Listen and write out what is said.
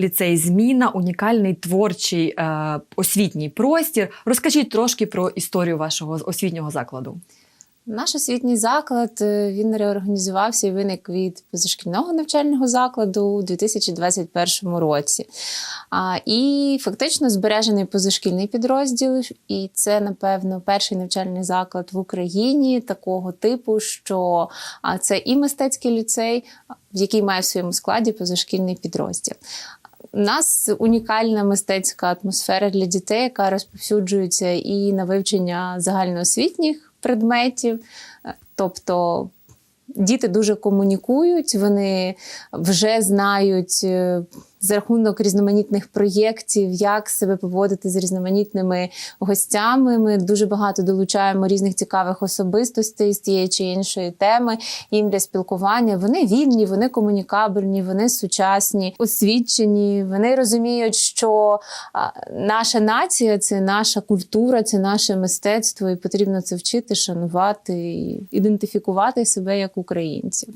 ліцей Зміна, унікальний творчий е, освітній простір. Розкажіть трошки про історію вашого освітнього закладу. Наш освітній заклад е, він реорганізувався і виник від позашкільного навчального закладу у 2021 році. А, і фактично збережений позашкільний підрозділ, і це, напевно, перший навчальний заклад в Україні такого типу, що це і мистецький ліцей, який має в своєму складі позашкільний підрозділ. У нас унікальна мистецька атмосфера для дітей, яка розповсюджується і на вивчення загальноосвітніх предметів. Е, Тобто діти дуже комунікують, вони вже знають е, за рахунок різноманітних проєктів, як себе поводити з різноманітними гостями. Ми дуже багато долучаємо різних цікавих особистостей з тієї чи іншої теми їм для спілкування. Вони вільні, вони комунікабельні, вони сучасні, освічені. Вони розуміють, що наша нація це наша культура, це наше мистецтво, і потрібно це вчити, шанувати і ідентифікувати себе як українців.